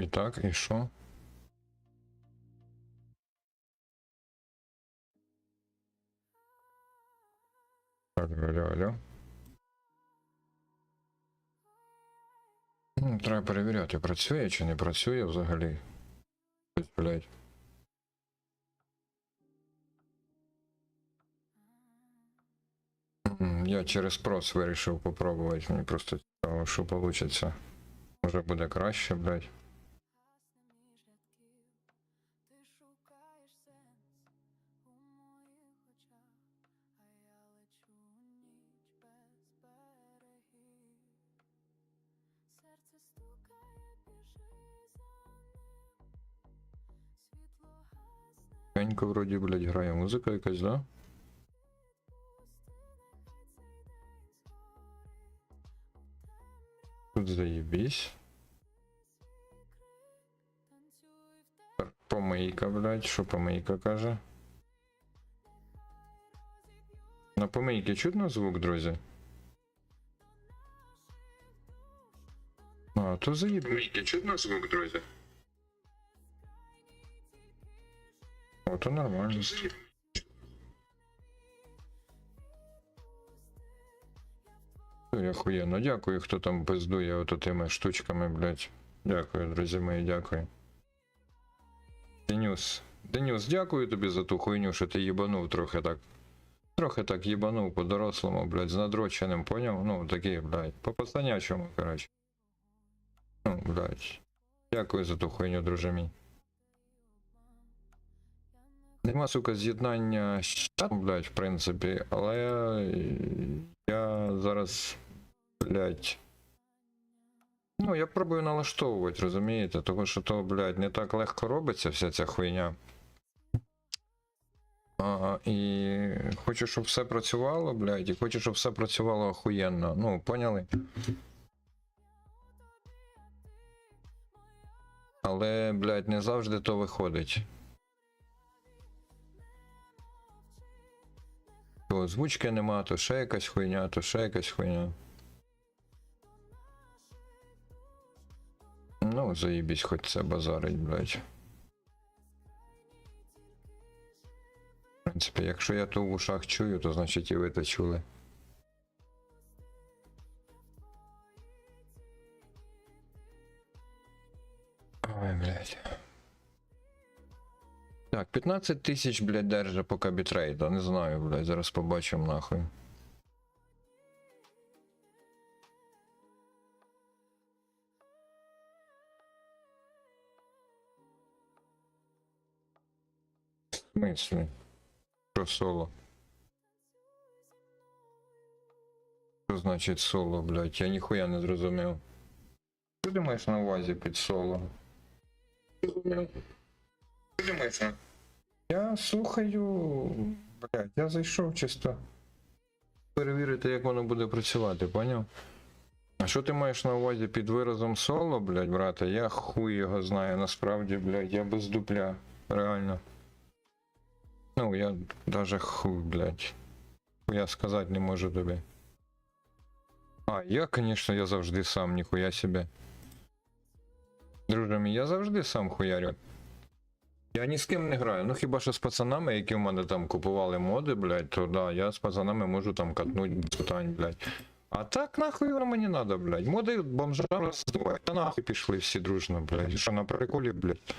І так, і що? Алло, алло, алло. Ну, Треба перевіряти, працює чи не працює взагалі. Ось, Блядь. Я через прос вирішив попробувати. Мені просто цікаво, що вийде. Може буде краще, блядь. Шукаєш сенс у моїх очах, а я лечу у ніч без берегів. Серце стукає, біжи за ним. Світло гасне, Пенько вроді, блядь, грає музика якась, да? Тут заєбісь. Помийка, блядь, що помийка каже? На помийки чутно звук, друзі? А, то заєбісь. Помийки чутно звук, друзі? О, то нормально. Ой, Охуєнно, дякую, хто там пиздує ото тими штучками, блядь. Дякую, друзі мої, дякую. Денюс, Денюс, дякую тобі за ту хуйню, що ти їбанув трохи так. Трохи так їбанув по-дорослому, блядь, з надроченим, поняв? Ну, такий, блядь, по пацанячому, коротше. Ну, блядь. Дякую за ту хуйню, друже мій. Нема, сука, з'єднання чатом, блядь, в принципі, але я зараз, блядь. Ну, я пробую налаштовувати, розумієте? Тому що то, блядь, не так легко робиться вся ця хуйня. А, і хочу, щоб все працювало, блядь, і хочу, щоб все працювало охуєнно. Ну, поняли? Але, блядь, не завжди то виходить. То озвучки нема, то ще якась хуйня, то ще якась хуйня. Ну, заїбісь, хоч це базарить, блядь. В принципі, якщо я то в ушах чую, то значить і ви то чули. Ой, блядь. Так, 15 тисяч, блядь, держа поки бітрейта. Не знаю, блядь, зараз побачимо нахуй. Смислі? Що соло? Що значить соло, блядь? Я ніхуя не зрозумів. Що ти маєш на увазі під соло? Що ти маєш на... Я слухаю. Блядь, я зайшов чисто. Перевірити, як воно буде працювати, поняв? А що ти маєш на увазі під виразом соло, блядь, брате? Я хуй його знаю, насправді, блядь, я без дупля. Реально. Ну, я даже хуй, блядь. Я сказати не можу тобі. А, я, конечно, я завжди сам, ніхуя себе. Друже мій, я завжди сам хуярю. Я ні з ким не граю. Ну хіба що з пацанами, які в мене там купували моди, блядь, то да, я з пацанами можу там катнуть питань, блядь. А так нахуй воно мені надо, блядь. Моди бомжа роздувають, та нахуй пішли всі дружно, блядь. Що на приколі, блядь.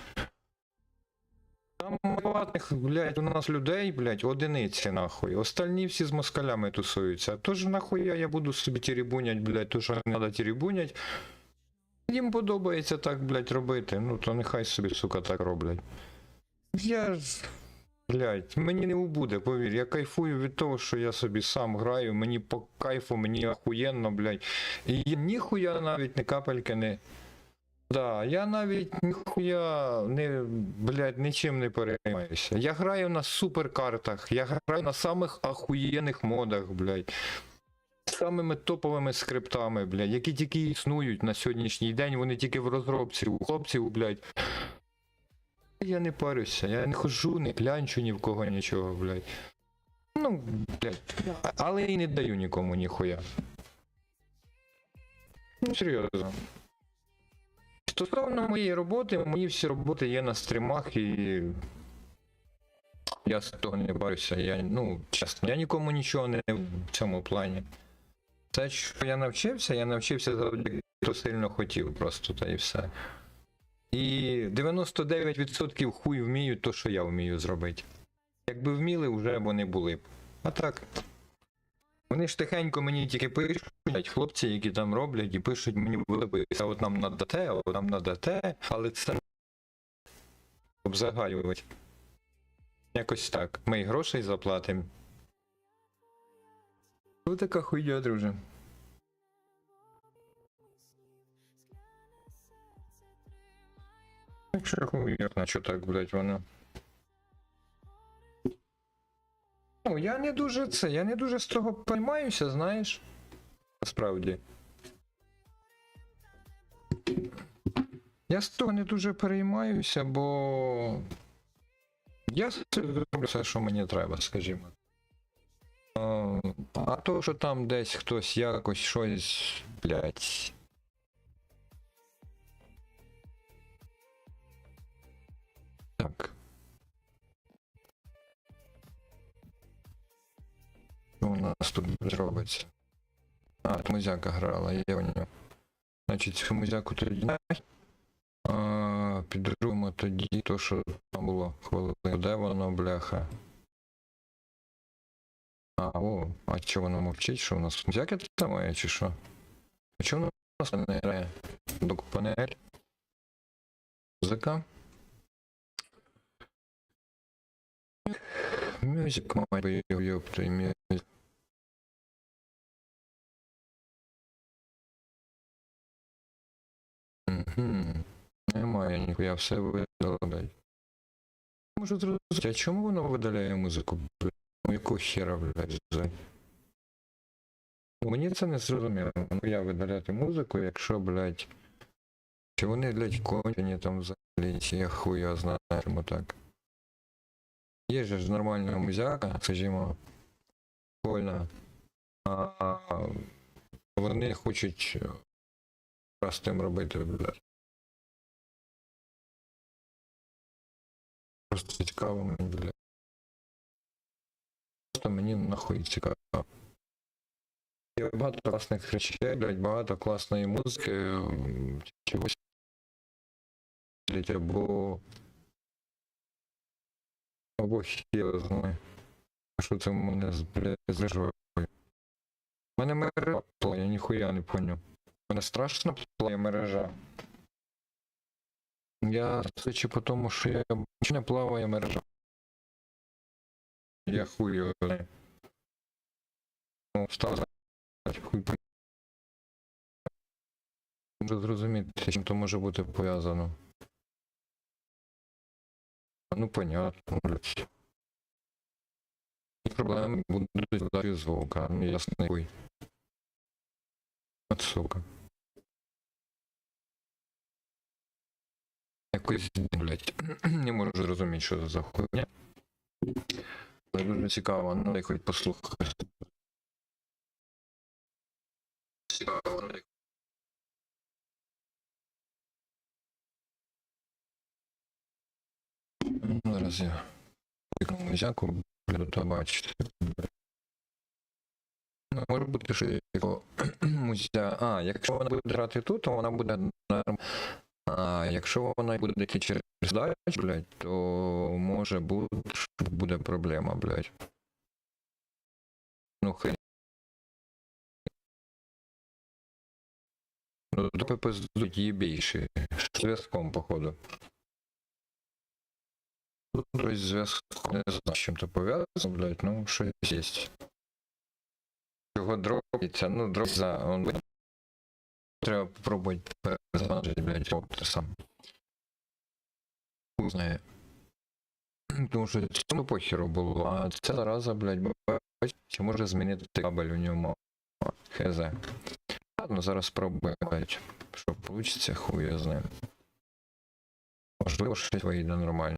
Там приватних, блядь, у нас людей, блядь, одиниці нахуй. Остальні всі з москалями тусуються. Тож нахуя я буду собі тірібунять, блядь, то що не треба тірібунять. Їм подобається так, блядь, робити. Ну то нехай собі, сука, так роблять. Я ж. Блядь, мені не убуде, повір. Я кайфую від того, що я собі сам граю, мені по кайфу, мені охуєнно, блядь. І ніхуя навіть не капельки не. Да, я навіть ніхуя не, блядь, нічим не переймаюся. Я граю на суперкартах, я граю на самих ахуєнних модах, блядь. Самими топовими скриптами, блядь, які тільки існують на сьогоднішній день, вони тільки в розробці у хлопців, блядь. Я не парюся, я не хожу, не клянчу ні в кого нічого, блядь. Ну, блядь, але і не даю нікому ніхуя. Ну, серйозно. Стосовно моєї роботи, мої всі роботи є на стрімах і. Я з того не борюся. Я, ну, чесно, я нікому нічого не в цьому плані. Те, що я навчився, я навчився завдяки хто сильно хотів просто, та і все. І 99% хуй вміють то, що я вмію зробити. Якби вміли, вже вони були б. А так. Вони ж тихенько мені тільки пишуть, хлопці, які там роблять, і пишуть мені вилипися, от нам надо те, от нам надо те, але це обзагаювати. Якось так. Ми й грошей заплатимо. Ось така хуйня, друже. Якщо хуйня, що так, блять, воно. Ну, я не дуже це, я не дуже з того переймаюся, знаєш. Насправді. Я з того не дуже переймаюся, бо. Я зроблю все, що мені треба, скажімо. А, а то, що там десь хтось якось щось, блядь. У нас тут робиться? А, тут грала, є у нього. Значить, цю музяку тоді. А, підробимо тоді то, що там було хвилину. Де воно, бляха? А, о, а чого воно мовчить? Що у нас музяки там чи що? А чого у нас не грає? Док панель? Музика? Мюзик, мать ёпта, мюзик. Мгм. Немає ніхуя, все видало, блядь. Можу зрозуміти, а чому воно видаляє музику, блядь? Ну якого хера, блядь, за? Мені це не зрозуміло. Ну я видаляти музику, якщо, блядь. Чи вони, блядь, кончені там взагалі, чи я хуя знаю, чому так. Є ж нормальна музяка, скажімо, прикольна. А вони хочуть е, простим робити, блядь. Просто цікаво мені, блядь. Просто мені нахуй цікаво. Є багато класних речей, блядь, багато класної музики, чогось. Або. Або хіл знає. А що це мене блядь, з? У мене мережа плає, ніхуя не поняв. У мене страшно плає мережа. Я судячи по тому, що я не плаває мережа. Я хуй його знаю. Ну, став знати, хуй Можу зрозуміти, чим то може бути пов'язано. Ну, понятно, блядь. Проблеми будуть дати звука, ну ясний хуй. От сука. Якось, блядь, не можу зрозуміти, що за хуйня. Але дуже цікаво, ну хоч послухати. Ну. Ну, Зараз я вікну музяку, буду то бачити. Ну, може бути, що музя. А, якщо вона буде грати тут, то вона буде норм. А якщо вона буде йти через дачу, блядь, то може бути, що буде проблема, блядь. Ну хай. Ну, до пиздуть більше. Зв'язком, походу. Тут тобто, зв'язок не знаю, з чим то пов'язано, блядь, ну щось є. Його дробиться, ну за. Он... Треба попробувати перезавантажити, блядь, робити сам. Хуй знає. Тому що цьому похеру було, а ця зараза, блядь, чи може змінити кабель у ньому. Хз. Ладно, зараз спробую, блядь. Що вийде, хуй я знаю. Можливо, щось вийде нормально.